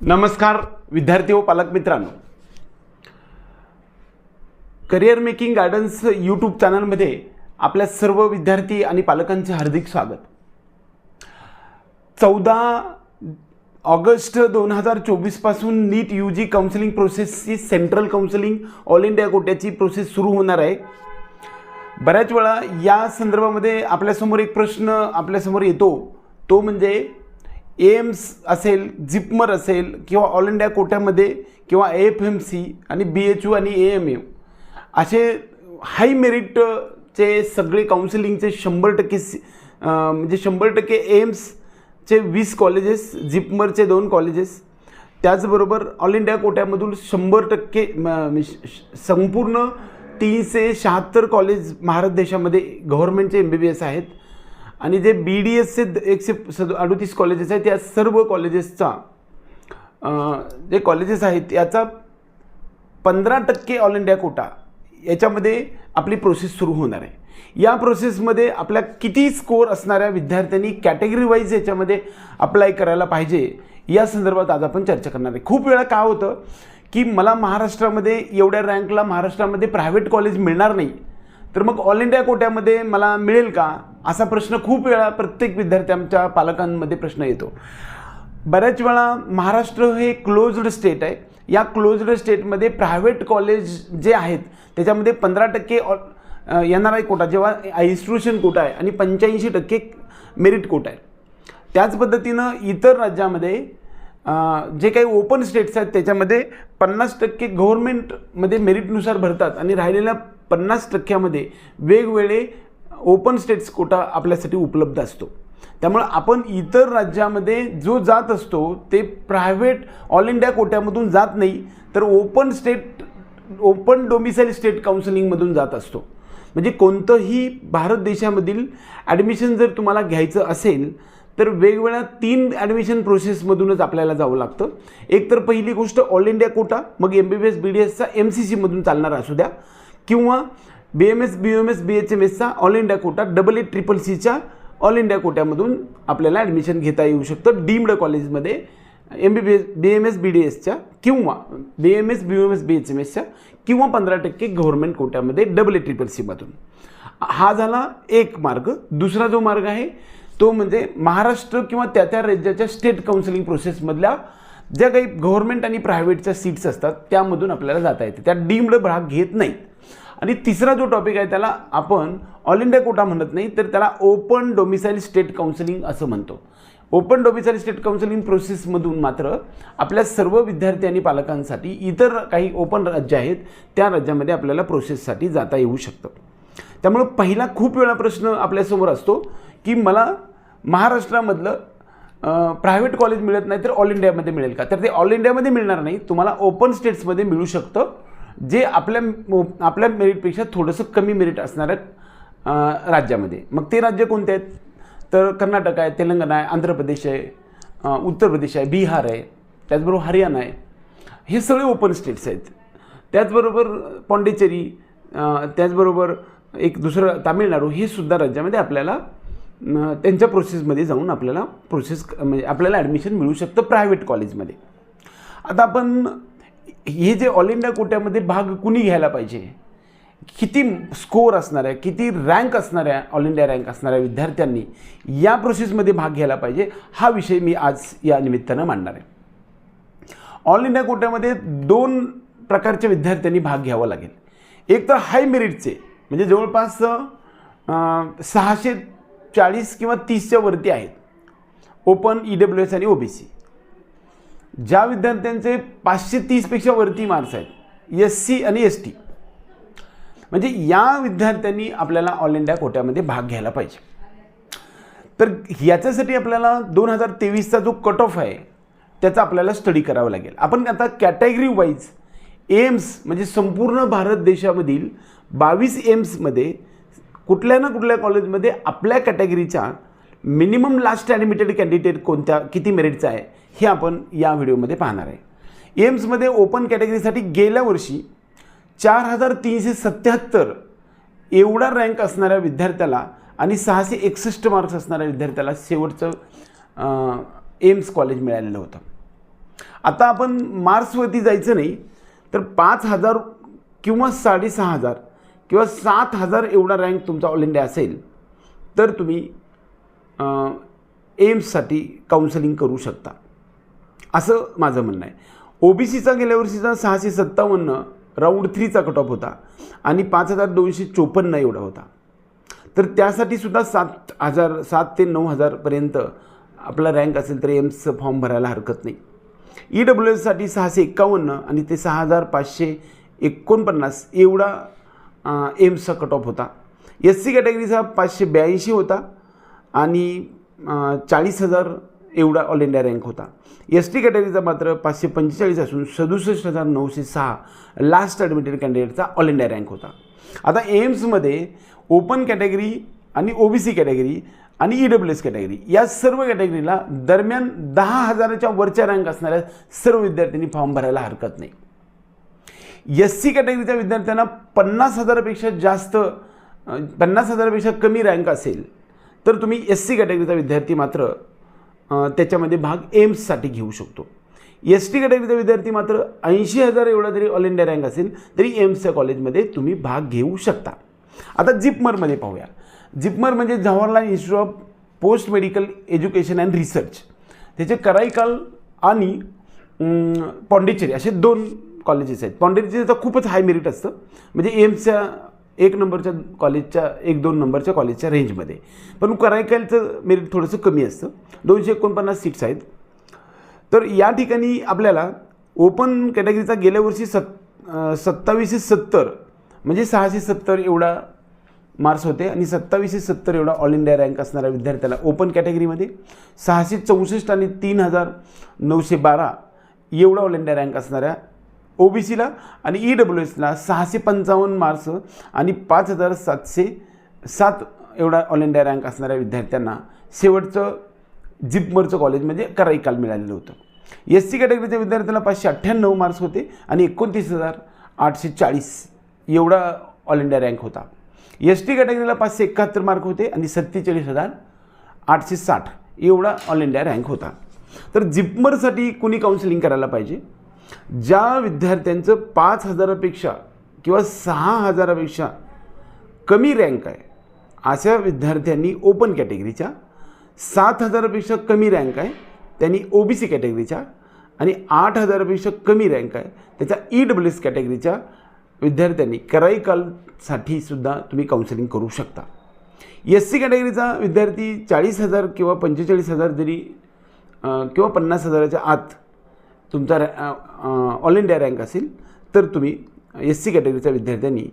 नमस्कार विद्यार्थी व पालक मित्रांनो. करिअर मेकिंग गार्डन्स यूट्यूब चॅनलमध्ये आपल्या सर्व विद्यार्थी आणि पालकांचे हार्दिक स्वागत. चौदा ऑगस्ट दोन हजार चोवीसपासून नीट यू जी काउन्सिलिंग प्रोसेसची सेंट्रल काउन्सिलिंग ऑल इंडिया कोट्याची प्रोसेस सुरू होणार आहे. बऱ्याच वेळा या संदर्भामध्ये आपल्यासमोर एक प्रश्न आपल्यासमोर येतो. तो म्हणजे एम्स असेल जिपमर असेल किंवा ऑल इंडिया कोट्यामध्ये किंवा एफ एम सी आणि बी एच यू आणि ए एम यू असे हाय मेरिटचे सगळे काउन्सिलिंगचे शंभर टक्के सी- म्हणजे शंभर टक्के एम्सचे वीस कॉलेजेस जिपमरचे दोन कॉलेजेस त्याचबरोबर ऑल इंडिया कोट्यामधून शंभर टक्के म- म्हणजे श- संपूर्ण तीनशे शहात्तर कॉलेज भारत देशामध्ये गव्हर्नमेंटचे एम बी बी एस आहेत. आणि जे बी डी एसचे एकशे सद अडोतीस कॉलेजेस आहेत त्या सर्व कॉलेजेसचा जे कॉलेजेस आहेत याचा पंधरा टक्के ऑल इंडिया कोटा याच्यामध्ये आपली प्रोसेस सुरू होणार आहे. या प्रोसेसमध्ये आपल्या किती स्कोअर असणाऱ्या विद्यार्थ्यांनी कॅटेगरी वाईज याच्यामध्ये अप्लाय करायला पाहिजे या संदर्भात आज आपण चर्चा करणार आहे. खूप वेळा काय होतं की मला महाराष्ट्रामध्ये एवढ्या रँकला महाराष्ट्रामध्ये प्रायव्हेट कॉलेज मिळणार नाही तर मग ऑल इंडिया कोट्यामध्ये मला मिळेल का? असा प्रश्न खूप वेळा प्रत्येक विद्यार्थ्यांच्या पालकांमध्ये प्रश्न येतो. बऱ्याच वेळा महाराष्ट्र हे क्लोज्ड स्टेट आहे. या क्लोज्ड स्टेटमध्ये प्रायव्हेट कॉलेज जे आहेत त्याच्यामध्ये पंधरा टक्के एन आर आय कोटा जेव्हा इन्स्टिट्यूशन कोटा आहे आणि पंच्याऐंशी टक्के मेरिट कोटा आहे. त्याच पद्धतीनं इतर राज्यामध्ये जे काही ओपन स्टेट्स आहेत त्याच्यामध्ये पन्नास टक्के गव्हर्मेंटमध्ये मेरिटनुसार भरतात आणि राहिलेल्या पन्नास टक्क्यामध्ये वेगवेगळे ओपन स्टेट्स कोटा आपल्यासाठी उपलब्ध असतो. त्यामुळं आपण इतर राज्यामध्ये जो जात असतो ते प्रायव्हेट ऑल इंडिया कोट्यामधून जात नाही तर open state open domicile state काउन्सिलिंगमधून जात असतो. म्हणजे कोणतंही भारत देशामधील ॲडमिशन जर तुम्हाला घ्यायचं असेल तर वेगवेगळ्या तीन ॲडमिशन प्रोसेसमधूनच आपल्याला जावं लागतं. एक तर पहिली गोष्ट ऑल इंडिया कोटा मग M B B S B D एसचा M C सीमधून चालणार असू द्या किंवा B M S B M S B H M एसचा all India quota double A triple सीच्या ऑल इंडिया कोट्यामधून आपल्याला ॲडमिशन घेता येऊ शकतं. डीम्ड कॉलेजमध्ये M B B S B D S बी डी एसच्या किंवा B M S B M S B H M एसच्या किंवा पंधरा टक्के गव्हर्नमेंट कोट्यामध्ये डबल ए ट्रिपल सीमधून हा झाला एक मार्ग. दुसरा जो मार्ग आहे तो म्हणजे महाराष्ट्र किंवा त्या त्या राज्याच्या स्टेट काउन्सिलिंग प्रोसेसमधल्या ज्या काही गव्हर्नमेंट आणि प्रायव्हेटच्या सीट्स असतात त्यामधून आपल्याला जाता येते. त्या डीम्ड भाग घेत नाहीत. आणि तिसरा जो टॉपिक आहे त्याला आपण ऑल इंडिया कोटा म्हणत नाही तर त्याला ओपन डोमिसाईल स्टेट काउन्सिलिंग असं म्हणतो. ओपन डोमिसाईल स्टेट काउन्सिलिंग प्रोसेसमधून मात्र आपल्या सर्व विद्यार्थी आणि पालकांसाठी इतर काही ओपन राज्य आहेत त्या राज्यामध्ये आपल्याला प्रोसेससाठी जाता येऊ शकतं. त्यामुळं पहिला खूप वेळा प्रश्न आपल्यासमोर असतो की मला महाराष्ट्रामधलं प्रायव्हेट कॉलेज मिळत नाही तर ऑल इंडियामध्ये मिळेल का? तर ते ऑल इंडियामध्ये मिळणार नाही तुम्हाला ओपन स्टेट्समध्ये मिळू शकतं. जे आपल्या आपल्या मेरिटपेक्षा थोडंसं कमी मेरिट असणाऱ्या राज्यामध्ये. मग ते राज्य कोणते आहेत? तर कर्नाटक आहे तेलंगणा आहे आंध्र प्रदेश आहे उत्तर प्रदेश आहे बिहार आहे त्याचबरोबर हरियाणा आहे. हे सगळे ओपन स्टेट्स आहेत. त्याचबरोबर पॉंडिचेरी त्याचबरोबर एक दुसरं तामिळनाडू हे सुद्धा राज्यामध्ये आपल्याला त्यांच्या प्रोसेसमध्ये जाऊन आपल्याला प्रोसेस म्हणजे आपल्याला ॲडमिशन मिळू शकतं प्रायव्हेट कॉलेजमध्ये आता आपण हे जे ऑल इंडिया कोट्यामध्ये भाग कुणी घ्यायला पाहिजे? किती स्कोअर असणाऱ्या किती रँक असणाऱ्या ऑल इंडिया रँक असणाऱ्या विद्यार्थ्यांनी या प्रोसेसमध्ये भाग घ्यायला पाहिजे? हा विषय मी आज या निमित्तानं मांडणार आहे. ऑल इंडिया कोट्यामध्ये दोन प्रकारच्या विद्यार्थ्यांनी भाग घ्यावा लागेल. एक तर हाय मेरिटचे म्हणजे जवळपास सहाशे चाळीस किंवा तीसच्या वरती आहेत. ओपन ई डब्ल्यू एस आणि ओ बी सी ज्या विद्यार्थ्यांचे पाचशे तीसपेक्षा वरती मार्क्स आहेत एस सी आणि एस टी म्हणजे या विद्यार्थ्यांनी आपल्याला ऑल इंडिया कोट्यामध्ये भाग घ्यायला पाहिजे. तर याच्यासाठी आपल्याला दोन हजार तेवीसचा जो कट ऑफ आहे त्याचा आपल्याला स्टडी करावा लागेल. आपण आता कॅटेगरी वाईज एम्स म्हणजे संपूर्ण भारत देशामधील बावीस एम्समध्ये कुठल्या ना कुठल्या कॉलेजमध्ये आपल्या कॅटेगरीच्या मिनिमम लास्ट ॲडमिटेड कॅन्डिडेट कोणत्या किती मेरिटचा आहे हे आपण या व्हिडिओमध्ये पाहणार आहे. एम्समध्ये ओपन कॅटेगरीसाठी गेल्या वर्षी चार हजार तीनशे सत्याहत्तर एवढा रँक असणाऱ्या विद्यार्थ्याला आणि सहाशे एकसष्ट मार्क्स असणाऱ्या विद्यार्थ्याला शेवटचं एम्स कॉलेज मिळालेलं होतं. आता आपण मार्क्सवरती जायचं नाही तर पाच हजार किंवा साडेसहा हजार किंवा सात हजार एवढा रँक तुमचा ऑल इंडिया असेल तर तुम्ही एम्ससाठी काउन्सिलिंग करू शकता. असं माझं म्हणणं आहे. ओ बी सीचा गेल्या वर्षीचा सहाशे सत्तावन्न राऊंड थ्रीचा कट ऑफ होता आणि पाच हजार दोनशे चोपन्न एवढा होता. तर त्यासाठी सुद्धा सात हजार सात ते नऊ हजारपर्यंत आपला रँक असेल तर एम्सचं फॉर्म भरायला हरकत नाही. ई डब्ल्यू एससाठी सहाशे एक्कावन्न आणि ते सहा हजार पाचशे एकोणपन्नास एवढा एम्सचा कट ऑफ होता. एस सी कॅटेगरीचा पाचशे ब्याऐंशी होता. आणि चाळीस हजार एवढा ऑल इंडिया रँक होता. एस टी कॅटेगरीचा मात्र पाचशे पंचेचाळीस असून सदुसष्ट हजार नऊशे सहा लास्ट ॲडमिटेड कॅन्डिडेटचा ऑल इंडिया रँक होता. आता एम्समध्ये ओपन कॅटेगरी आणि ओ बी सी कॅटेगरी आणि ई डब्ल्यू एस कॅटेगरी या सर्व कॅटेगरीला दरम्यान दहा हजाराच्या वरच्या रँक असणाऱ्या सर्व विद्यार्थ्यांनी फॉर्म भरायला हरकत नाही. एस सी कॅटेगरीच्या विद्यार्थ्यांना पन्नास हजारापेक्षा जास्त पन्नास हजारापेक्षा कमी रँक असेल. तर तुम्ही एस सी कॅटेगरीचा विद्यार्थी मात्र त्याच्यामध्ये भाग एम्ससाठी घेऊ शकतो. एस टी कॅटेगरीचा विद्यार्थी मात्र ऐंशी हजार एवढा जरी ऑल इंडिया रँक असेल तरी एम्सच्या कॉलेजमध्ये तुम्ही भाग घेऊ शकता. आता जिपमरमध्ये पाहूया. जिपमर म्हणजे Jawaharlal institute of post medical education and research त्याचे कराईकाल आणि पॉंडिचेरी असे दोन कॉलेजेस आहेत. पॉंडिचेरीचं खूपच हाय मेरिट असतं. म्हणजे एम्सच्या एक नंबरच्या कॉलेजच्या एक दोन नंबरच्या कॉलेजच्या रेंजमध्ये पण करायकालचं मेरिट थोडंसं कमी असतं. दोनशे एकोणपन्नास सीट्स आहेत. तर या ठिकाणी आपल्याला ओपन कॅटेगरीचा गेल्या वर्षी सत् सत्तावीसशे सत्तर म्हणजे सहाशे सत्तर एवढा मार्क्स होते आणि सत्तावीसशे सत्तर एवढा ऑल इंडिया रँक असणाऱ्या विद्यार्थ्याला ओपन कॅटेगरीमध्ये सहाशे चौसष्ट आणि तीन हजार नऊशे बारा एवढा ऑल इंडिया रँक असणाऱ्या ओ बी सीला आणि ई डब्ल्यू एसला सहाशे पंचावन्न मार्क्स आणि पाच हजार सातशे सात एवढा ऑल इंडिया रँक असणाऱ्या विद्यार्थ्यांना शेवटचं जिपमरचं कॉलेज म्हणजे कराई काल मिळालेलं होतं. एस सी कॅटेगरीच्या विद्यार्थ्यांना पाचशे अठ्ठ्याण्णव मार्क्स होते आणि एकोणतीस हजार आठशे चाळीस एवढा ऑल इंडिया रँक होता. एस टी कॅटेगरीला पाचशे एकाहत्तर मार्क होते आणि सत्तेचाळीस हजार आठशे साठ एवढा ऑल इंडिया रँक होता. तर जिपमरसाठी कुणी काउन्सिलिंग करायला पाहिजे? ज्या विद्यार्थ्यांचं पाच हजारापेक्षा किंवा सहा हजारापेक्षा कमी रँक आहे अशा विद्यार्थ्यांनी ओपन कॅटेगरीच्या सात हजारापेक्षा कमी रँक आहे त्यांनी ओ बी सी कॅटेगरीच्या आणि आठ हजारापेक्षा कमी रँक आहे त्याच्या ई डब्ल्यू एस कॅटेगरीच्या विद्यार्थ्यांनी कराईकालसाठी सुद्धा तुम्ही काउन्सिलिंग करू शकता. एस सी कॅटेगरीचा विद्यार्थी चाळीस हजार किंवा पंचेचाळीस हजार जरी किंवा पन्नास हजाराच्या आत तुमचा रॅ ऑल इंडिया रँक असेल तर तुम्ही एस सी कॅटेगरीच्या विद्यार्थ्यांनी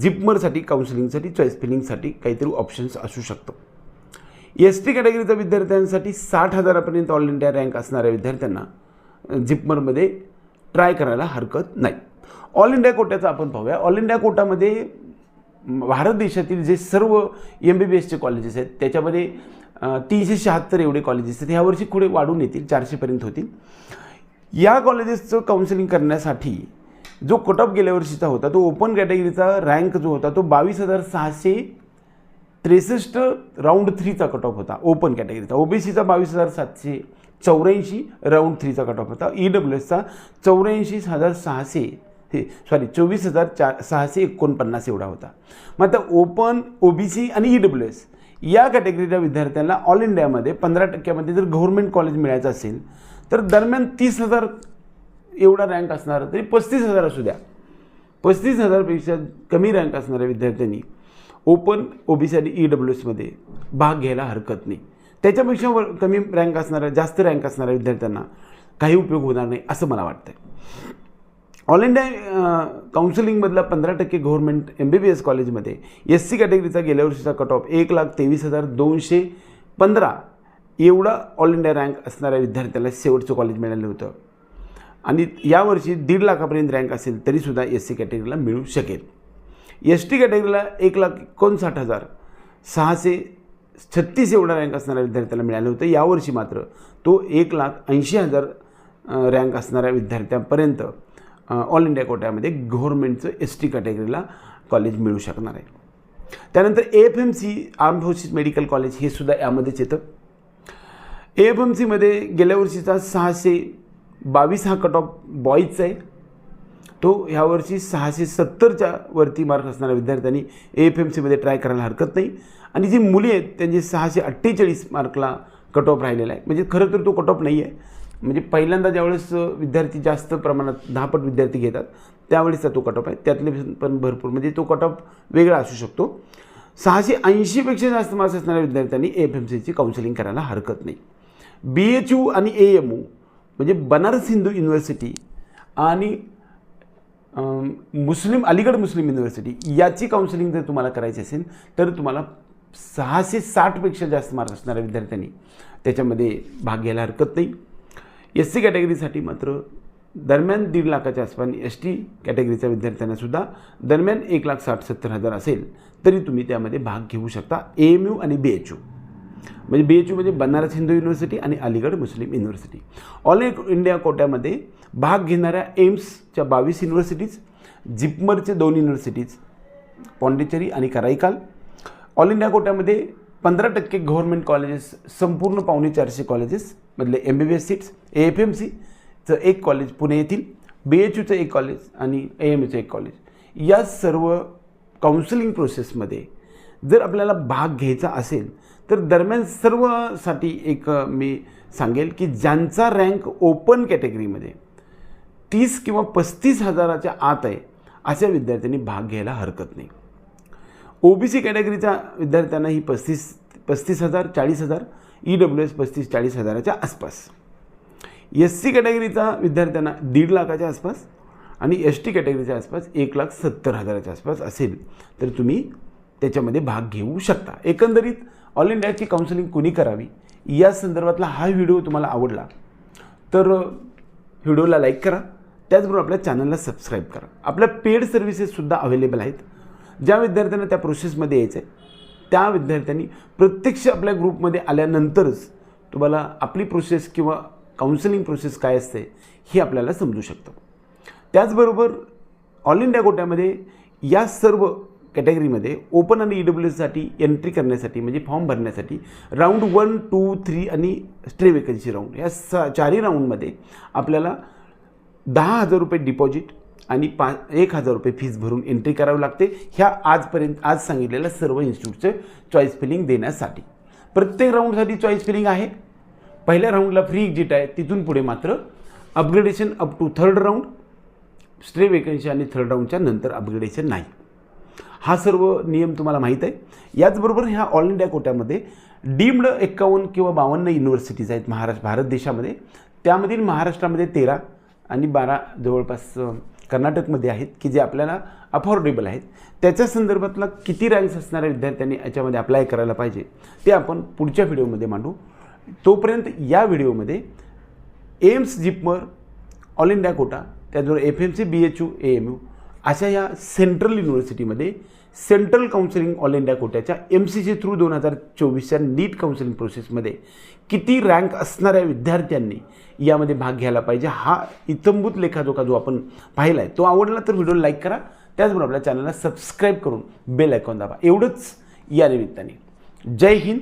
जिपमरसाठी काउन्सिलिंगसाठी चॉईस फिलिंगसाठी काहीतरी ऑप्शन्स असू शकतो. एस टी कॅटेगरीच्या विद्यार्थ्यांसाठी साठ हजारापर्यंत ऑल इंडिया रँक असणाऱ्या विद्यार्थ्यांना जिपमरमध्ये ट्राय करायला हरकत नाही. ऑल इंडिया कोट्याचं आपण पाहूया. ऑल इंडिया कोटामध्ये भारत देशातील जे सर्व एम बी बी एसचे कॉलेजेस आहेत त्याच्यामध्ये तीनशे शहात्तर एवढे कॉलेजेस आहेत. ह्यावर्षी पुढे वाढून येतील? चारशेपर्यंत होतील. या कॉलेजेसचं काउन्सिलिंग करण्यासाठी जो कट ऑफ गेल्या वर्षीचा होता तो ओपन कॅटेगरीचा रँक जो होता तो बावीस हजार सहाशे त्रेसष्ट राऊंड थ्रीचा कट ऑफ होता ओपन कॅटेगरीचा ओबीसीचा बावीस हजार सातशे चौऱ्याऐंशी राऊंड थ्रीचा कट ऑफ होता. ई डब्ल्यू एसचा चौऱ्याऐंशी हजार सहाशे हे सॉरी चोवीस हजार चार सहाशे एकोणपन्नास एवढा होता. मग आता ओपन ओबीसी आणि ई डब्ल्यू एस या कॅटेगरीच्या विद्यार्थ्यांना ऑल इंडियामध्ये पंधरा टक्क्यामध्ये जर गव्हर्नमेंट कॉलेज मिळायचं असेल तर दरम्यान तीस हजार एवढा रँक असणारा तरी पस्तीस हजार असू द्या. पस्तीस हजारपेक्षा कमी रँक असणाऱ्या विद्यार्थ्यांनी ओपन ओ बी सी आणि ई डब्ल्यू एसमध्ये भाग घ्यायला हरकत नाही. त्याच्यापेक्षा वर कमी रँक असणाऱ्या जास्त रँक असणाऱ्या विद्यार्थ्यांना काही उपयोग होणार नाही असं मला वाटतं ऑल इंडिया काउन्सिलिंगमधला पंधरा टक्के government M B B S कॉलेजमध्ये एस सी कॅटेगरीचा गेल्या वर्षीचा कट ऑफ एक लाख तेवीस हजार दोनशे पंधरा. एवढा ऑल इंडिया रँक असणाऱ्या विद्यार्थ्याला शेवटचं कॉलेज मिळालं होतं. आणि यावर्षी दीड लाखापर्यंत रँक असेल तरीसुद्धा एस सी कॅटेगरीला मिळू शकेल. एस टी कॅटेगरीला एक लाख एकोणसाठ हजार सहाशे छत्तीस एवढा रँक असणाऱ्या विद्यार्थ्याला मिळालं होतं. यावर्षी मात्र तो एक लाख ऐंशी हजार रँक असणाऱ्या विद्यार्थ्यांपर्यंत ऑल इंडिया कोट्यामध्ये गव्हर्नमेंटचं एस टी कॅटेगरीला कॉलेज मिळू शकणार आहे. त्यानंतर A F M C arm forces medical college हे सुद्धा यामध्येच येतं. ए एफ एम सीमध्ये गेल्या वर्षीचा सहाशे बावीस हा कट ऑफ बॉईजचा आहे. तो ह्यावर्षी सहाशे सत्तरच्या वरती मार्क असणाऱ्या विद्यार्थ्यांनी ए एफ एम सीमध्ये ट्राय करायला हरकत नाही. आणि जी मुली आहेत त्यांचे सहाशे अठ्ठेचाळीस मार्कला कट ऑफ राहिलेला आहे. म्हणजे खरं तर तो कट ऑफ नाही आहे. म्हणजे पहिल्यांदा ज्यावेळेस विद्यार्थी जास्त प्रमाणात दहापट विद्यार्थी घेतात त्यावेळेसचा तो कट ऑफ आहे. त्यातले पण भरपूर म्हणजे तो कट ऑफ वेगळा असू शकतो. सहाशे ऐंशीपेक्षा जास्त मार्क्स असणाऱ्या विद्यार्थ्यांनी ए एफ एम सीची काउन्सिलिंग करायला हरकत नाही. बी एच यू आणि ए एम यू म्हणजे बनारस हिंदू युनिव्हर्सिटी आणि मुस्लिम अलीगड मुस्लिम युनिव्हर्सिटी याची काउन्सिलिंग जर तुम्हाला करायची असेल तर तुम्हाला सहाशे साठपेक्षा जास्त मार्क असणाऱ्या विद्यार्थ्यांनी त्याच्यामध्ये भाग घ्यायला हरकत नाही. एस सी कॅटेगरीसाठी मात्र दरम्यान दीड लाखाच्या आसपास एस टी कॅटेगरीच्या विद्यार्थ्यांनासुद्धा दरम्यान एक लाख साठ सत्तर हजार असेल तरी तुम्ही त्यामध्ये भाग घेऊ शकता. ए एम यू आणि बी एच यू म्हणजे बी एच यू म्हणजे बनारस हिंदू युनिव्हर्सिटी आणि Aligarh Muslim university all India कोट्यामध्ये भाग घेणाऱ्या एम्सच्या बावीस युनिव्हर्सिटीज जिपमरचे दोन युनिव्हर्सिटीज पॉंडिचेरी आणि कराईकाल. ऑल इंडिया कोट्यामध्ये पंधरा टक्के गव्हर्नमेंट कॉलेजेस संपूर्ण पावणे चारशे कॉलेजेसमधले M B B S seats A F M सीचं एक कॉलेज पुणे येथील बी एच यूचं एक कॉलेज आणि ए एम एचं एक कॉलेज या सर्व काउन्सिलिंग प्रोसेसमध्ये जर आपल्याला भाग घ्यायचा असेल तर दरम्यान सर्वसाठी एक मी सांगेल की ज्यांचा रँक ओपन कॅटेगरीमध्ये तीस किंवा पस्तीस हजाराच्या आत आहे अशा विद्यार्थ्यांनी भाग घ्यायला हरकत नाही. ओ बी सी कॅटेगरीच्या विद्यार्थ्यांना ही पस्तीस पस्तीस हजार चाळीस हजार ई डब्ल्यू एस पस्तीस चाळीस हजाराच्या आसपास. एस सी कॅटेगरीचा विद्यार्थ्यांना दीड लाखाच्या आसपास आणि एस टी कॅटेगरीच्या आसपास एक लाख सत्तर हजाराच्या आसपास असेल तर तुम्ही त्याच्यामध्ये भाग घेऊ शकता. एकंदरीत ऑल इंडियाची काउन्सिलिंग कोणी करावी? या संदर्भातला हा व्हिडिओ तुम्हाला आवडला तर व्हिडिओला लाईक करा. त्याचबरोबर आपल्या चॅनलला सबस्क्राईब करा. आपल्या पेड सर्व्हिसेससुद्धा अवेलेबल आहेत. ज्या विद्यार्थ्यांना त्या प्रोसेसमध्ये यायचं आहे त्या विद्यार्थ्यांनी प्रत्यक्ष आपल्या ग्रुपमध्ये आल्यानंतरच तुम्हाला आपली प्रोसेस किंवा काउन्सिलिंग प्रोसेस काय असते हे आपल्याला समजू शकतं. त्याचबरोबर ऑल इंडिया गोट्यामध्ये या सर्व कॅटेगरीमध्ये ओपन आणि ई डब्ल्यू एससाठी एंट्री करण्यासाठी म्हणजे फॉर्म भरण्यासाठी राऊंड वन टू थ्री आणि स्ट्रे वेकन्सी राऊंड या स चारही राऊंडमध्ये आपल्याला दहा हजार रुपये डिपॉझिट आणि पा एक हजार रुपये फीज भरून एंट्री करावी लागते. ह्या आजपर्यंत आज सांगितलेल्या सर्व इन्स्टिट्यूटचे चॉईस फिलिंग देण्यासाठी. प्रत्येक राऊंडसाठी चॉईस फिलिंग आहे. पहिल्या राऊंडला फ्री एक्झिट आहे. तिथून पुढे मात्र upgradation up to third round stray vacancy आणि थर्ड राऊंडच्या नंतर अपग्रेडेशन नाही. हा सर्व नियम तुम्हाला माहीत आहे. याचबरोबर ह्या ऑल इंडिया कोट्यामध्ये डीम्ड एक्कावन्न किंवा बावन्न युनिव्हर्सिटीज आहेत महाराष्ट्र भारत देशामध्ये. त्यामधील महाराष्ट्रामध्ये तेरा आणि बारा जवळपास कर्नाटकमध्ये आहेत की जे आपल्याला अफोर्डेबल आहेत. त्याच्या संदर्भातला किती रँक्स असणाऱ्या विद्यार्थ्यांनी याच्यामध्ये अप्लाय करायला पाहिजे ते आपण पुढच्या व्हिडिओमध्ये मांडू. तोपर्यंत या व्हिडिओमध्ये AIIMS JIPMER all India quota त्याचबरोबर F M C B H U A M U अशा या सेंट्रल युनिव्हर्सिटीमध्ये सेंट्रल काउन्सिलिंग ऑल इंडिया कोट्याच्या एम सी सी थ्रू दोन हजार चोवीसच्या नीट काउन्सिलिंग प्रोसेसमध्ये किती रँक असणाऱ्या विद्यार्थ्यांनी यामध्ये भाग घ्यायला पाहिजे हा इतंभूत लेखाजोखा जो आपण पाहिला आहे तो आवडला तर व्हिडिओ लाईक करा त्याचबरोबर आपल्या चॅनलला सबस्क्राईब करून बेल आयकॉन दाबा. एवढंच या निमित्ताने. जय हिंद.